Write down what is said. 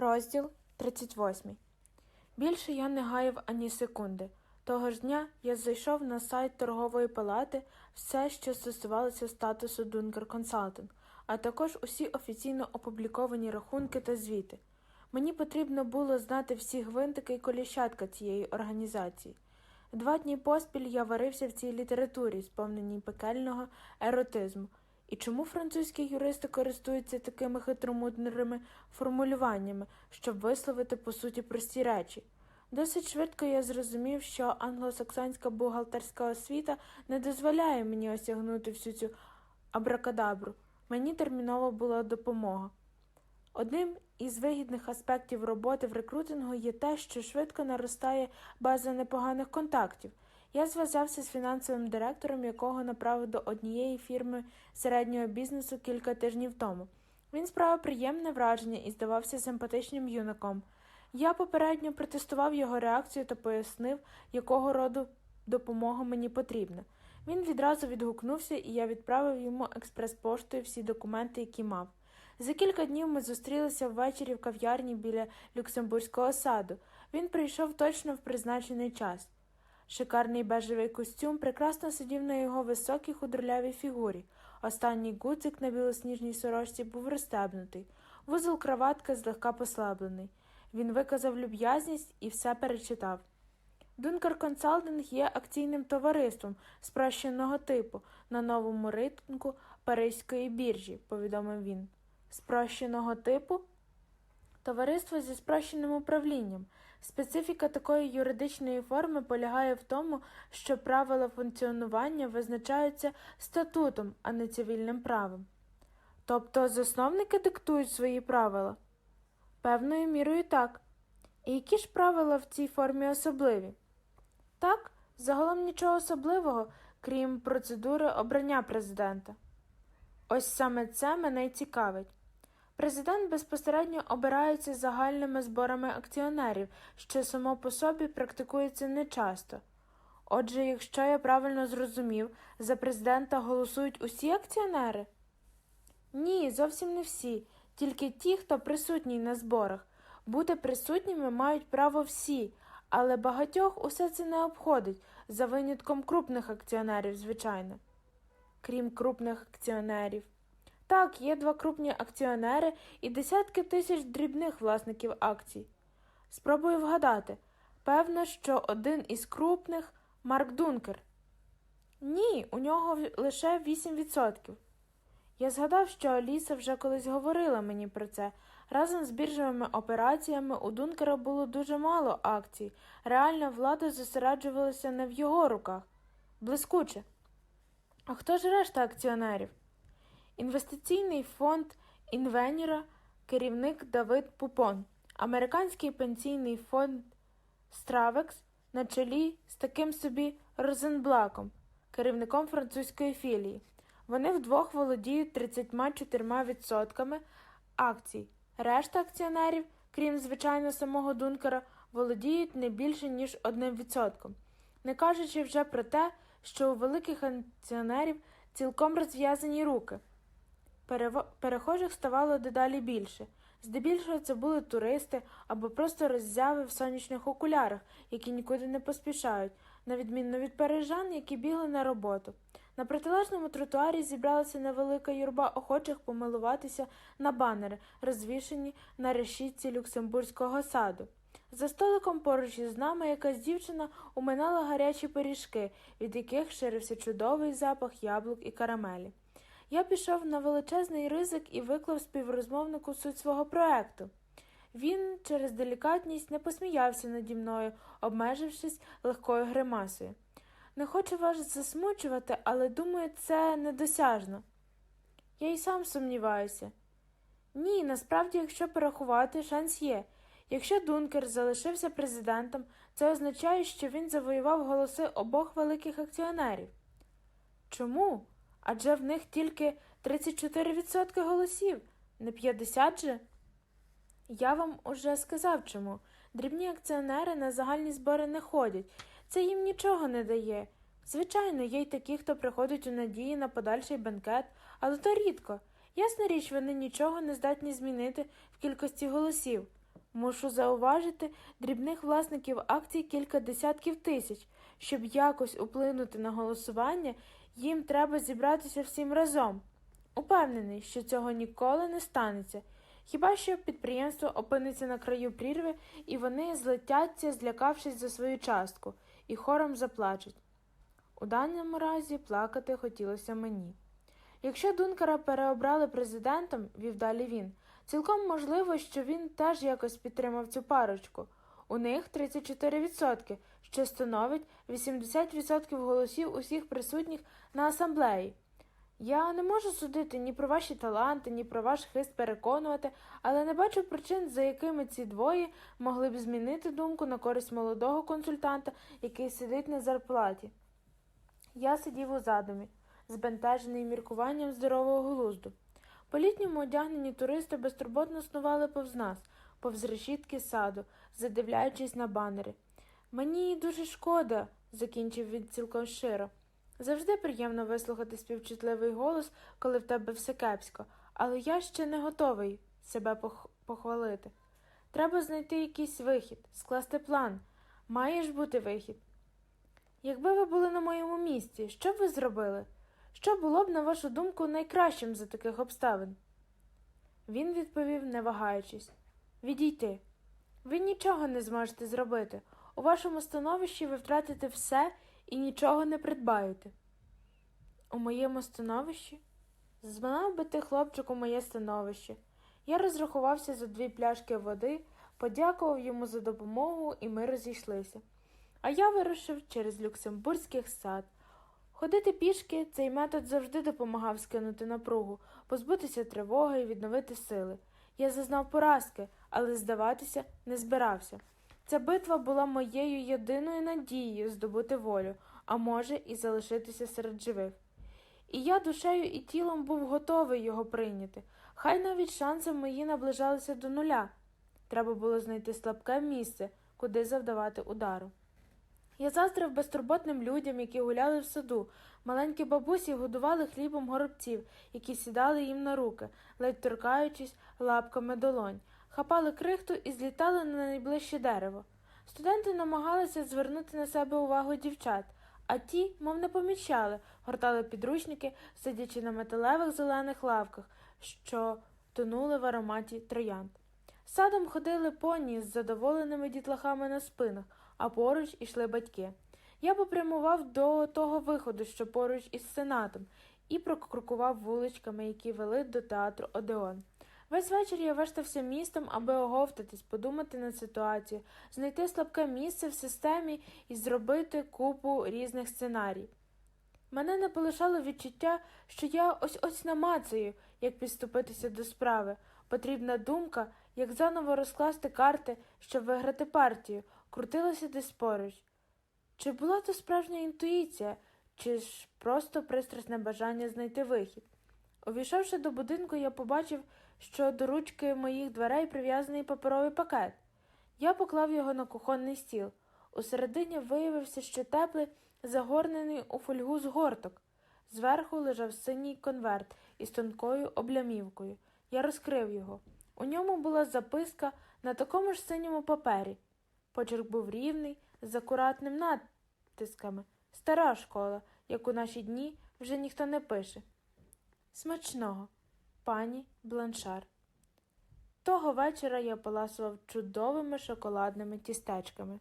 Розділ 38. Більше я не гаяв ані секунди. Того ж дня я зайшов на сайт торгової палати все, що стосувалося статусу Dunker Consulting, а також усі офіційно опубліковані рахунки та звіти. Мені потрібно було знати всі гвинтики і коліщатка цієї організації. Два дні поспіль я варився в цій літературі, сповненій пекельного еротизму. І чому французькі юристи користуються такими хитромудрими формулюваннями, щоб висловити по суті прості речі? Досить швидко я зрозумів, що англосаксонська бухгалтерська освіта не дозволяє мені осягнути всю цю абракадабру. Мені термінова була допомога. Одним із вигідних аспектів роботи в рекрутингу є те, що швидко наростає база непоганих контактів. Я зв'язався з фінансовим директором, якого направив до однієї фірми середнього бізнесу кілька тижнів тому. Він справив приємне враження і здавався симпатичним юнаком. Я попередньо протестував його реакцію та пояснив, якого роду допомога мені потрібна. Він відразу відгукнувся, і я відправив йому експрес-поштою всі документи, які мав. За кілька днів ми зустрілися ввечері в кав'ярні біля Люксембурзького саду. Він прийшов точно в призначений час. Шикарний бежевий костюм прекрасно сидів на його високій худорлявій фігурі. Останній гудзик на білосніжній сорочці був розстебнутий, вузол краватка злегка послаблений. Він виказав люб'язність і все перечитав. Дункер Консалтинг є акційним товариством спрощеного типу на новому ринку Паризької біржі, повідомив він. Спрощеного типу? Товариство зі спрощеним управлінням. Специфіка такої юридичної форми полягає в тому, що правила функціонування визначаються статутом, а не цивільним правом. Тобто засновники диктують свої правила? Певною мірою так. І які ж правила в цій формі особливі? Так, загалом нічого особливого, крім процедури обрання президента. Ось саме це мене й цікавить. Президент безпосередньо обирається загальними зборами акціонерів, що само по собі практикується нечасто. Отже, якщо я правильно зрозумів, за президента голосують усі акціонери? Ні, зовсім не всі, тільки ті, хто присутній на зборах. Бути присутніми мають право всі, але багатьох усе це не обходить, за винятком крупних акціонерів, звичайно. Крім крупних акціонерів. Так, є два крупні акціонери і десятки тисяч дрібних власників акцій. Спробую вгадати. Певно, що один із крупних Марк Дункер. Ні, у нього лише 8%. Я згадав, що Аліса вже колись говорила мені про це. Разом з біржовими операціями у Дункера було дуже мало акцій. Реальна влада зосереджувалася не в його руках. Блискуче. А хто ж решта акціонерів? Інвестиційний фонд Інвеніра, керівник Давид Пупон, американський пенсійний фонд Стравекс на чолі з таким собі Розенблаком, керівником французької філії. Вони вдвох володіють 34% акцій. Решта акціонерів, крім звичайно самого Дункера, володіють не більше ніж 1%. Не кажучи вже про те, що у великих акціонерів цілком розв'язані руки. Перехожих ставало дедалі більше. Здебільшого це були туристи або просто роззяви в сонячних окулярах, які нікуди не поспішають, на відміну від парижан, які бігли на роботу. На протилежному тротуарі зібралася невелика юрба охочих помилуватися на банери, розвішені на решітці Люксембурзького саду. За столиком поруч із нами якась дівчина уминала гарячі пиріжки, від яких ширився чудовий запах яблук і карамелі. Я пішов на величезний ризик і виклав співрозмовнику суть свого проекту. Він через делікатність не посміявся наді мною, обмежившись легкою гримасою. Не хочу вас засмучувати, але думаю, це недосяжно. Я й сам сумніваюся. Ні, насправді, якщо порахувати, шанс є. Якщо Дункер залишився президентом, це означає, що він завоював голоси обох великих акціонерів. Чому? Адже в них тільки 34% голосів, не 50 же? Я вам уже сказав чому. Дрібні акціонери на загальні збори не ходять. Це їм нічого не дає. Звичайно, є й такі, хто приходить у надії на подальший бенкет, але то рідко. Ясна річ, вони нічого не здатні змінити в кількості голосів. Мушу зауважити дрібних власників акцій кілька десятків тисяч. Щоб якось вплинути на голосування, їм треба зібратися всім разом. Упевнений, що цього ніколи не станеться. Хіба що підприємство опиниться на краю прірви, і вони злетяться, злякавшись за свою частку, і хором заплачуть. У даному разі плакати хотілося мені. Якщо Дункера переобрали президентом, вів далі він, цілком можливо, що він теж якось підтримав цю парочку. У них 34%, що становить 80% голосів усіх присутніх на асамблеї. Я не можу судити ні про ваші таланти, ні про ваш хист переконувати, але не бачу причин, за якими ці двоє могли б змінити думку на користь молодого консультанта, який сидить на зарплаті. Я сидів у задумі, збентежений міркуванням здорового глузду. По літньому одягнені туристи безтурботно снували повз нас, повз решітки саду, задивляючись на банери. Мені дуже шкода, закінчив він цілком щиро. Завжди приємно вислухати співчутливий голос, коли в тебе все кепсько, але я ще не готовий себе пох- похвалити. Треба знайти якийсь вихід, скласти план. Має ж бути вихід. Якби ви були на моєму місці, що б ви зробили? Що було б, на вашу думку, найкращим за таких обставин? Він відповів, не вагаючись відійти. Ви нічого не зможете зробити. У вашому становищі ви втратите все і нічого не придбаєте. У моєму становищі? Знав би ти, хлопчику, моє становище. Я розрахувався за дві пляшки води, подякував йому за допомогу, і ми розійшлися. А я вирушив через Люксембурзький сад. Ходити пішки цей метод завжди допомагав скинути напругу, позбутися тривоги і відновити сили. Я зазнав поразки, але здаватися не збирався. Ця битва була моєю єдиною надією здобути волю, а може, і залишитися серед живих. І я душею і тілом був готовий його прийняти. Хай навіть шанси мої наближалися до нуля. Треба було знайти слабке місце, куди завдавати удару. Я заздрив безтурботним людям, які гуляли в саду. Маленькі бабусі годували хлібом горобців, які сідали їм на руки, ледь торкаючись лапками долонь, хапали крихту і злітали на найближче дерево. Студенти намагалися звернути на себе увагу дівчат, а ті, мов не помічали, гортали підручники, сидячи на металевих зелених лавках, що тонули в ароматі троянд. Садом ходили поні з задоволеними дітлахами на спинах, а поруч ішли батьки. Я попрямував до того виходу, що поруч із сенатом, і прокрокував вуличками, які вели до театру Одеон. Весь вечір я вештався містом, аби оговтатись, подумати над ситуацією, знайти слабке місце в системі і зробити купу різних сценарій. Мене не полишало відчуття, що я ось ось намацаю, як підступитися до справи. Потрібна думка, як заново розкласти карти, щоб виграти партію, крутилася десь поруч. Чи була то справжня інтуїція, чи ж просто пристрасне бажання знайти вихід? Увійшовши до будинку, я побачив, що до ручки моїх дверей прив'язаний паперовий пакет. Я поклав його на кухонний стіл. Усередині виявився, що теплий, загорнений у фольгу згорток. Зверху лежав синій конверт із тонкою облямівкою. Я розкрив його. У ньому була записка на такому ж синьому папері. Почерк був рівний, з акуратним натисками. Стара школа, як у наші дні вже ніхто не пише. Смачного, пані Бланшар. Того вечора я поласував чудовими шоколадними тістечками.